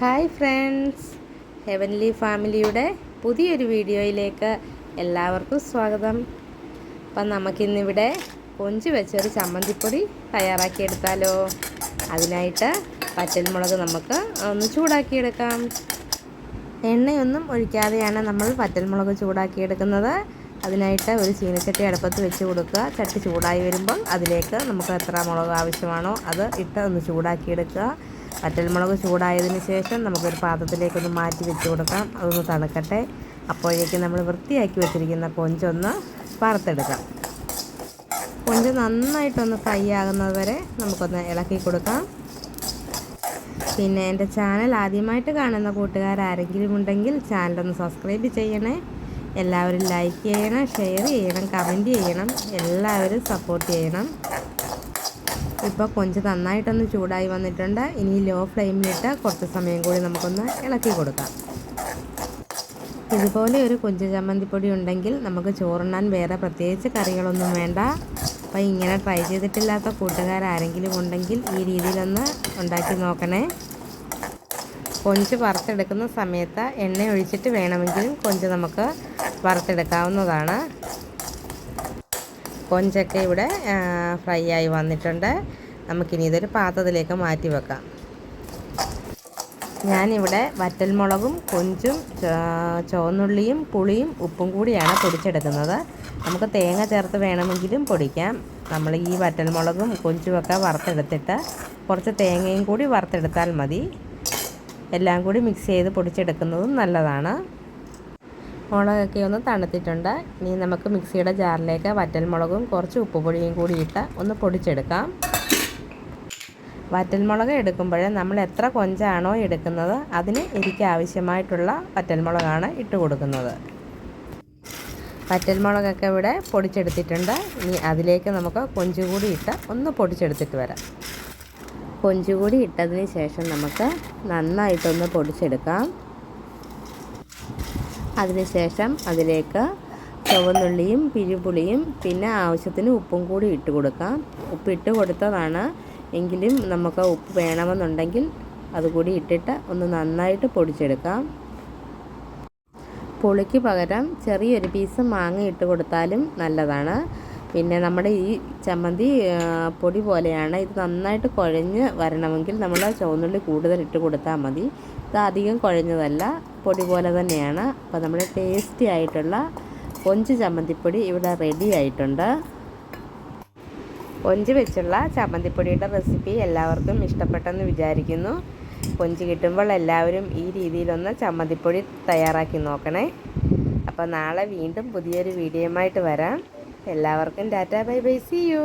Hi friends. Heavenly ഫാമിലിയുടെ പുതിയൊരു വീഡിയോയിലേക്ക് എല്ലാവർക്കും സ്വാഗതം. അപ്പം നമുക്കിന്നിവിടെ കൊഞ്ച് വെച്ചൊരു ചമ്മന്തിപ്പൊടി തയ്യാറാക്കിയെടുത്താലോ. അതിനായിട്ട് പച്ചൽമുളക് നമുക്ക് ഒന്ന് ചൂടാക്കിയെടുക്കാം. എണ്ണയൊന്നും ഒഴിക്കാതെയാണ് നമ്മൾ പച്ചൽമുളക് ചൂടാക്കിയെടുക്കുന്നത്. അതിനായിട്ട് ഒരു ചീനച്ചട്ടി അടുപ്പത്ത് വെച്ച് കൊടുക്കുക. ചട്ടി ചൂടായി വരുമ്പോൾ അതിലേക്ക് നമുക്ക് എത്ര മുളക് ആവശ്യമാണോ അത് ഇട്ട് ഒന്ന് ചൂടാക്കിയെടുക്കുക. വറ്റൽമുളക് ചൂടായതിന് ശേഷം നമുക്കൊരു പാത്രത്തിലേക്കൊന്ന് മാറ്റി വെച്ച് കൊടുക്കാം. അതൊന്ന് തണുക്കട്ടെ. അപ്പോഴേക്കും നമ്മൾ വൃത്തിയാക്കി വെച്ചിരിക്കുന്ന കൊഞ്ചൊന്ന് വറുത്തെടുക്കാം. കൊഞ്ച് നന്നായിട്ടൊന്ന് ഫ്രൈ ആകുന്നത് വരെ നമുക്കൊന്ന് ഇളക്കി കൊടുക്കാം. പിന്നെ എന്റെ ചാനൽ ആദ്യമായിട്ട് കാണുന്ന കൂട്ടുകാരാരെങ്കിലും ഉണ്ടെങ്കിൽ ചാനലൊന്ന് സബ്സ്ക്രൈബ് ചെയ്യണേ. എല്ലാവരും ലൈക്ക് ചെയ്യണം ഷെയർ ചെയ്യണം കമന്റ് ചെയ്യണം. എല്ലാവരും സപ്പോർട്ട് ചെയ്യണം. ഇപ്പോൾ കൊഞ്ച് നന്നായിട്ടൊന്ന് ചൂടായി വന്നിട്ടുണ്ട്. ഇനി ലോ ഫ്ലെയിമിലിട്ട് കുറച്ച് സമയം കൂടി നമുക്കൊന്ന് ഇളക്കി കൊടുക്കാം. ഇതുപോലെ ഒരു കൊഞ്ച് ചമ്മന്തിപ്പൊടി ഉണ്ടെങ്കിൽ നമുക്ക് ചോറുണ്ണാൻ വേറെ പ്രത്യേകിച്ച് കറികളൊന്നും വേണ്ട. അപ്പോൾ ഇങ്ങനെ ട്രൈ ചെയ്തിട്ടില്ലാത്ത കൂട്ടുകാരാരെങ്കിലും ഉണ്ടെങ്കിൽ ഈ രീതിയിലൊന്ന് ഉണ്ടാക്കി നോക്കണേ. കൊഞ്ച് വറുത്തെടുക്കുന്ന സമയത്ത് എണ്ണ ഒഴിച്ചിട്ട് വേണമെങ്കിലും കൊഞ്ച് നമുക്ക് വറുത്തെടുക്കാവുന്നതാണ്. കൊഞ്ചൊക്കെ ഇവിടെ ഫ്രൈ ആയി വന്നിട്ടുണ്ട്. നമുക്കിനി ഇതൊരു പാത്രത്തിലേക്ക് മാറ്റി വെക്കാം. ഞാനിവിടെ വറ്റൽമുളകും കൊഞ്ചും ചുവന്നുള്ളിയും പുളിയും ഉപ്പും കൂടിയാണ് പൊടിച്ചെടുക്കുന്നത്. നമുക്ക് തേങ്ങ ചേർത്ത് വേണമെങ്കിലും പൊടിക്കാം. നമ്മൾ ഈ വറ്റൽമുളകും കൊഞ്ചുമൊക്കെ വറുത്തെടുത്തിട്ട് കുറച്ച് തേങ്ങയും കൂടി വറുത്തെടുത്താൽ മതി. എല്ലാം കൂടി മിക്സ് ചെയ്ത് പൊടിച്ചെടുക്കുന്നതും നല്ലതാണ്. മുളകൊക്കെ ഒന്ന് തണുത്തിട്ടുണ്ട്. ഇനി നമുക്ക് മിക്സിയുടെ ജാറിലേക്ക് വറ്റൽമുളകും കുറച്ച് ഉപ്പുപൊടിയും കൂടി ഇട്ട് ഒന്ന് പൊടിച്ചെടുക്കാം. വറ്റൽമുളക് എടുക്കുമ്പോൾ നമ്മൾ എത്ര കൊഞ്ചാണോ എടുക്കുന്നത് അതിന് എനിക്ക് ആവശ്യമായിട്ടുള്ള വറ്റൽമുളകാണ് ഇട്ട് കൊടുക്കുന്നത്. വറ്റൽമുളകൊക്കെ ഇവിടെ പൊടിച്ചെടുത്തിട്ടുണ്ട്. ഇനി അതിലേക്ക് നമുക്ക് കൊഞ്ചു കൂടി ഇട്ട് ഒന്ന് പൊടിച്ചെടുത്തിട്ട് വരാം. കൊഞ്ചു കൂടി ഇട്ടതിന് ശേഷം നമുക്ക് നന്നായിട്ടൊന്ന് പൊടിച്ചെടുക്കാം. അതിനുശേഷം അതിലേക്ക് ചുവന്നുള്ളിയും പിരിപുളിയും പിന്നെ ആവശ്യത്തിന് ഉപ്പും കൂടി ഇട്ട് കൊടുക്കാം. ഉപ്പിട്ട് കൊടുത്തതാണ്. എങ്കിലും നമുക്ക് ഉപ്പ് വേണമെന്നുണ്ടെങ്കിൽ അതുകൂടി ഇട്ടിട്ട് ഒന്ന് നന്നായിട്ട് പൊടിച്ചെടുക്കാം. പുളിക്ക് പകരം ചെറിയൊരു പീസ് മാങ്ങ ഇട്ട് കൊടുത്താലും നല്ലതാണ്. പിന്നെ നമ്മുടെ ഈ ചമ്മന്തി പൊടി പോലെയാണ്. ഇത് നന്നായിട്ട് കുഴഞ്ഞ് വരണമെങ്കിൽ നമ്മൾ ചുവന്നുള്ളി കൂടുതൽ ഇട്ട് കൊടുത്താൽ മതി. ഇത് അധികം കുഴഞ്ഞതല്ല പൊടി പോലെ തന്നെയാണ്. അപ്പോൾ നമ്മുടെ ടേസ്റ്റി ആയിട്ടുള്ള കൊഞ്ച് ചമ്മന്തിപ്പൊടി ഇവിടെ റെഡി ആയിട്ടുണ്ട്. കൊഞ്ച് വെച്ചുള്ള ചമ്മന്തിപ്പൊടിയുടെ റെസിപ്പി എല്ലാവർക്കും ഇഷ്ടപ്പെട്ടെന്ന് വിചാരിക്കുന്നു. കൊഞ്ച് കിട്ടുമ്പോൾ എല്ലാവരും ഈ രീതിയിലൊന്ന് ചമ്മന്തിപ്പൊടി തയ്യാറാക്കി നോക്കണേ. അപ്പോൾ നാളെ വീണ്ടും പുതിയൊരു വീഡിയോയുമായിട്ട് വരാം. എല്ലാവർക്കും tata bye bye see you